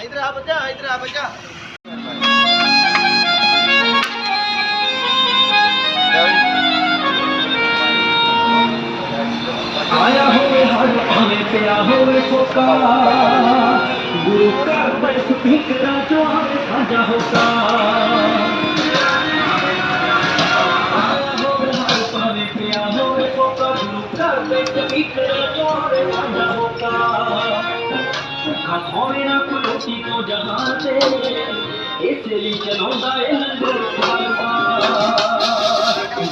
ਇਧਰ ਆ ਬੱਚਾ ਇਧਰ ਆ ਬੱਚਾ। ਆਇਆ ਹੋਵੇ ਹਰ ਭਾਵੇਂ ਪਿਆ ਹੋਵੇ ਕੋਕਾ ਗੁਰੂ ਘਰ ਦੇ ਸਪੀਕਰਾਂ ਚੋਂ ਆਵੇ ਸਾਂਝਾ ਹੋਕਾ। ਆਇਆ ਹੋਵੇ ਹਰ ਭਾਵੇਂ ਪਿਆ ਹੋਵੇ ਕੋਕਾ ਗੁਰੂ ਘਰ ਦੇ ਸਪੀਕਰਾਂ ਚੋਂ ਆਵੇ ਸਾਂਝਾ ਹੋਕਾ ਖਾਵੇ ਨਾ ਕੋਈ ਰੋਟੀ ਤੋਂ ਜਹਾਨ ਤੇ ਇਸੇ ਲਈ ਚਲਾਉਂਦਾ ਏ ਲੰਗਰ ਖਾਲਸਾ।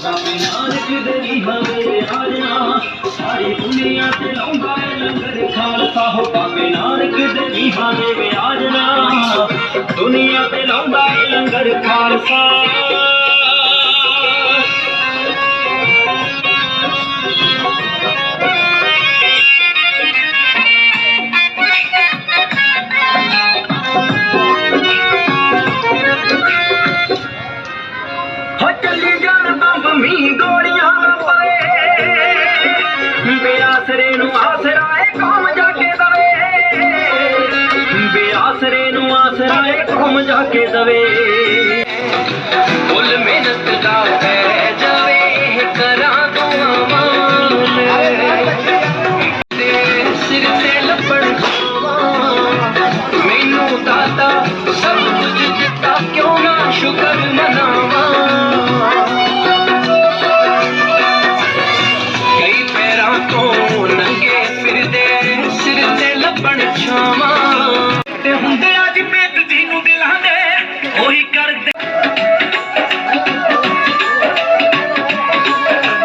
ਬਾਬੇ ਨਾਨਕ ਦੇ ਹਵੇ ਹਾਜਨਾ ਸਾਰੀ ਦੁਨੀਆ ਤੇ ਲਾਉਂਦਾ ਏ ਲੰਗਰ ਖਾਲਸਾ। ਹੋ ਬਾਬੇ ਨਾਨਕ ਦੇ ਹਵੇ ਵਿਆਜਨਾ ਦੁਨੀਆ ਤੇ ਲਾਉਂਦਾ ਏ ਲੰਗਰ ਜਾਣ ਬੰਬ ਗੋਲੀਆਂ ਪਾਏ ਬੇਆਸਰੇ ਨੂੰ ਆਸਰਾ ਏ ਕੌਮ ਜਾ ਕੇ ਦਵੇ। ਬੇਆਸਰੇ ਨੂੰ ਆਸਰਾ ਏ ਕੌਮ ਜਾ ਕੇ ਦਵੇ। ਕੁੱਲ ਮਿਹਨਤ ਦਾ ਪੈ ਜਾਵੇ ਕਰਾਂ ਦੁਆਵਾਂ ਤੇ ਸਿਰ ਤੇ ਲੱਭਣ ਤੇ ਹੁੰਦੇ ਅੱਜ ਬੇਦ ਜੀ ਨੂੰ ਦਿਲਾਂ ਦੇ, ਉਹੀ ਕਰਦੇ।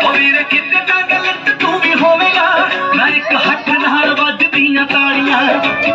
ਉਹ ਵੀਰ ਕਿਤੇ ਤਾਂ ਗਲਤ ਤੂੰ ਵੀ ਹੋਵੇਗਾ ਮੈਂ ਇੱਕ ਹੱਥ ਨਾਲ ਵੱਜਦੀਆਂ ਤਾੜੀਆਂ।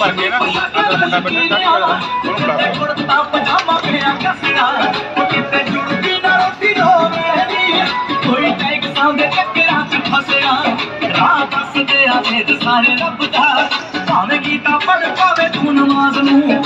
ਭਰ ਕੇ ਨਾ, ਅਗਰ ਮੁੰਡਾ ਬੈਠਾ ਦਾੜੀ ਵਾਲਾ, ਉਹਨੂੰ ਫੜਾ ਦੇ। ਕੁੜਤਾ ਪਜਾਮਾ ਪਿਆ ਕੱਸਿਆ ਉਹ ਕਿਤੇ ਜੁੜਦੀ ਨਾ ਰੋਟੀ ਦਾ ਵੇਲੀ ਕੋਈ ਟੈਕਸਾਂ ਦੇ ਚੱਕਰਾਂ ਚ ਫਸਿਆ। ਰਾਹ ਦੱਸਦੇ ਆ ਭੇਦ ਸਾਰੇ ਰੱਬ ਦਾ। ਭਾਵੇਂ ਗੀਤਾ ਪੜ ਪਾਵੇ ਤੂੰ ਨਮਾਜ਼ ਨੂੰ।